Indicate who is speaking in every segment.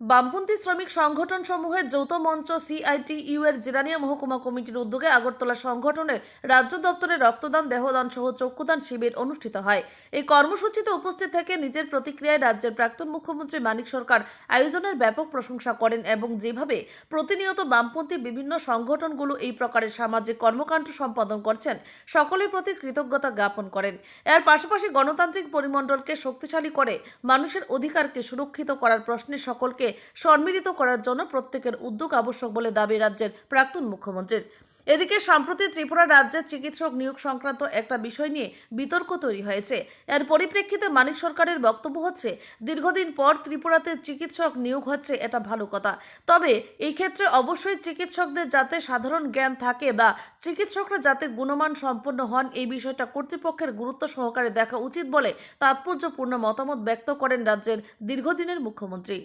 Speaker 1: বামপন্থী শ্রমিক সংগঠন সমূহের যৌথ মঞ্চ সিআইটিইউ এর জিরানিয়া মহকুমা কমিটির উদ্যোগে আগরতলা সংগঠনের রাজ্য দপ্তরে রক্তদান, দেহদান সহ চক্ষুদান শিবির অনুষ্ঠিত হয়। এই কর্মসূচিতে উপস্থিত থেকে নিজের প্রতিক্রিয়ায় রাজ্যের প্রাক্তন মুখ্যমন্ত্রী মানিক সরকার আয়োজনের ব্যাপক প্রশংসা করেন এবং যেভাবে প্রতিনিয়ত বামপন্থী বিভিন্ন সংগঠনগুলো এই প্রকারের সামাজিক কর্মকাণ্ড সম্পাদন করছেন, সকলের প্রতি কৃতজ্ঞতা জ্ঞাপন করেন। এর পাশাপাশি গণতান্ত্রিক পরিমণ্ডলকে শক্তিশালী করে মানুষের অধিকারকে সুরক্ষিত করার প্রশ্নে সকলকে সম্মিলিত করার জন্য প্রত্যেকের উদ্যোগ আবশ্যক বলে দাবি রাজ্যের প্রাক্তন মুখ্যমন্ত্রীর। এদিকে সম্প্রতি ত্রিপুরা রাজ্যের চিকিৎসক নিয়োগ সংক্রান্ত একটা বিষয় নিয়ে বিতর্ক তৈরি হয়েছে। এর পরিপ্রেক্ষিতে মানিক সরকারের বক্তব্য হচ্ছে, দীর্ঘদিন পর ত্রিপুরাতে চিকিৎসক নিয়োগ হচ্ছে এটা ভালো কথা। তবে এই ক্ষেত্রে অবশ্যই চিকিৎসকদের যাতে সাধারণ জ্ঞান থাকে বা চিকিৎসকরা যাতে গুণমান সম্পন্ন হন, এই বিষয়টা কর্তৃপক্ষের গুরুত্ব সহকারে দেখা উচিত বলে তাৎপর্যপূর্ণ মতামত ব্যক্ত করেন রাজ্যের দীর্ঘদিনের মুখ্যমন্ত্রী।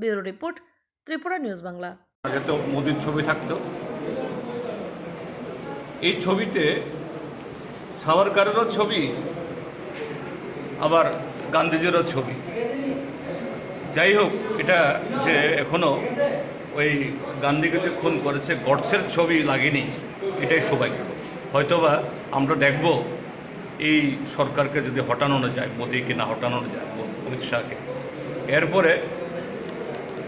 Speaker 1: Bureau report, Tripura news Bangla.
Speaker 2: আগে তো মোদির ছবি থাকতো। এই ছবিতে সাভারকারেরও ছবি, আবার গান্ধীজিরও ছবি। যাই হোক, এটা যে এখনও ওই গান্ধীকে যে খুন করেছে, গডসের ছবি লাগেনি, এটাই সৌভাগ্য। হয়তোবা আমরা দেখব এই সরকারকে যদি হটানো না যায়, মোদিকে না হটানো যায় অমিত শাহকে। এরপরে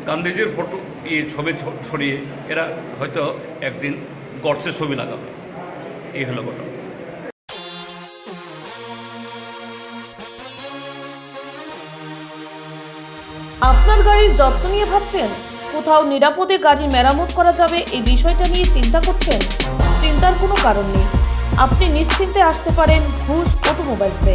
Speaker 2: গান্ধীজির ফটো এই ছবি ছড়িয়ে এরা হয়তো একদিন গডসের ছবি লাগাবে। এই হলো ঘটনা।
Speaker 1: আপনার গাড়ির যত্ন নিয়ে ভাবছেন? কোথাও নিরাপদে গাড়ির মেরামত করা যাবে এই বিষয়টা নিয়ে চিন্তা করছেন? চিন্তার কোনো কারণ নেই। আপনি নিশ্চিন্তে আসতে পারেন ঘুষ অটোমোবাইলসে।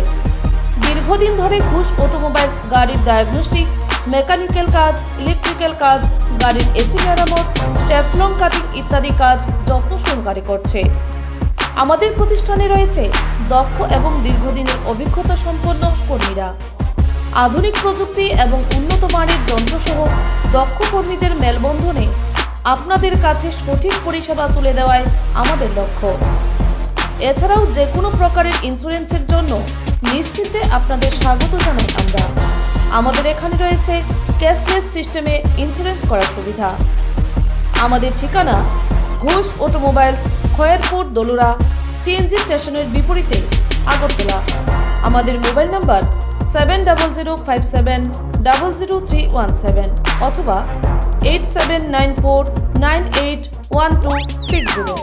Speaker 1: দীর্ঘদিন ধরে ঘুষ অটোমোবাইলস গাড়ির ডায়াগনস্টিক মেকানিক্যাল কাজ, ইলেকট্রিক্যাল কাজ, গাড়ির এসি মেরামত, ট্যাফলং, কাটিং ইত্যাদি কাজ যত্ন সহকারে করছে। আমাদের প্রতিষ্ঠানে রয়েছে দক্ষ এবং দীর্ঘদিনের অভিজ্ঞতা সম্পন্ন কর্মীরা। আধুনিক প্রযুক্তি এবং উন্নত মানের যন্ত্রসহ দক্ষ কর্মীদের মেলবন্ধনে আপনাদের কাছে সঠিক পরিষেবা তুলে দেওয়ায় আমাদের লক্ষ্য। এছাড়াও যে কোনো প্রকারের ইন্স্যুরেন্সের জন্য নিশ্চিন্তে আপনাদের স্বাগত জানাই আমরা। আমাদের এখানে রয়েছে ক্যাশলেস সিস্টেমে ইন্স্যুরেন্স করার সুবিধা। আমাদের ঠিকানা ঘোষ অটোমোবাইলস, খয়েরপুর, দলুরা সিএনজি স্টেশনের বিপরীতে, আগরতলা। আমাদের mobile number seven double zero five seven double zero three one seven অথবা eight seven nine four nine eight one two six zero